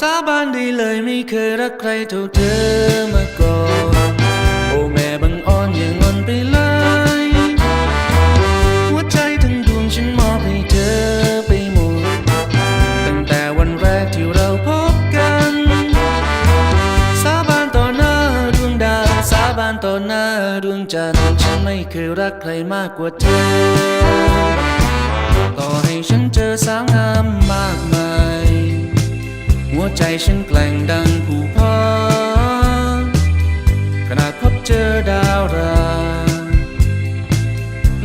สาบานได้เลยไม่เคยรักใครเท่าเธอมาก่อน โอ้แม่บังอ่อนอย่างงอนไปเลยหัวใจทั้งดวงฉันมอบให้เธอไปหมด ตั้งแต่วันแรกที่เราพบกัน สาบานต่อหน้าดวงดาวสาบานต่อหน้าดวงจันทร์ฉันไม่เคยรักใครมากกว่าเธอ ต่อให้ฉันเจอสาวงาม ใจฉันแกล่งดังผู้พอขนาดพบเจอดาวรา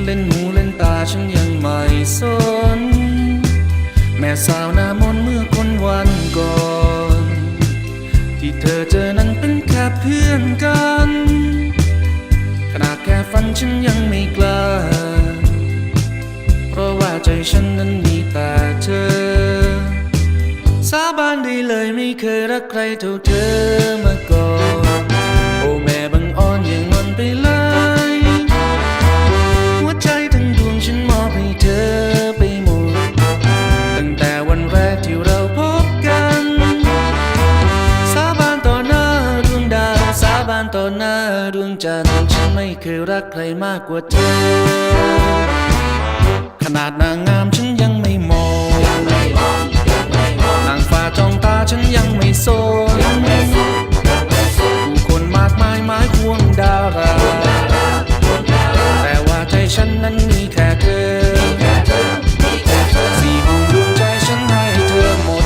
เล่นหูเล่นตาฉันยังไม่สน แม่สาวหน้ามนต์เมื่อคนวันก่อน ที่เธอเจอนั้นเป็นแค่เพื่อนกัน ขนาดแค่ฝันฉันยังไม่กล้า เพราะว่าใจฉันนั้นมีแต่เธอานได้เลยไม่เคยรักใครเท่าเธอมาก่อน โอ้แม่บังอ่อนอย่างงอนไปเลย หัวใจทั้งดวงฉันมอบให้เธอไปหมด ตั้งแต่วันแรกที่เราพบกัน สาบานต่อหน้าดวงดาว สาบานต่อหน้าดวงจันทร์ ฉันไม่เคยรักใครมากกว่าเธอ ขนาดนางงามฉันยัง มากมายหมายควงดารา แต่ว่าใจฉันนั้นมีแค่เธอ สี่ห้องดวงใจฉันให้เธอหมด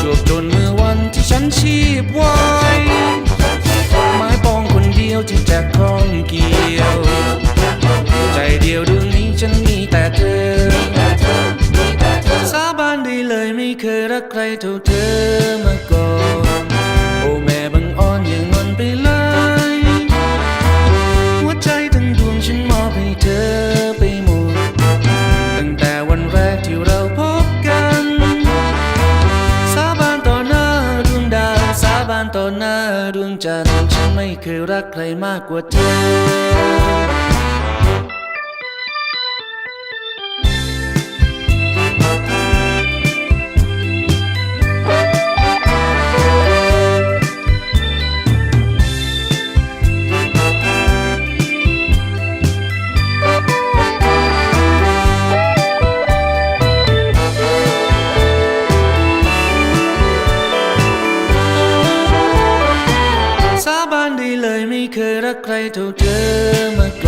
จวบจนเมื่อวันที่ฉันชีพไว้ไม้ปองคนเดียวที่จะคล้องเกี่ยว ใจเดียวดวงนี้ฉันมีแต่เธอ สาบานได้เลยไม่เคยรักใครเท่าเธอ ดวงจันทร์ฉันไม่เคยรักใครมากกว่าเธอ เคยรักใครเท่าเธอมาก่อน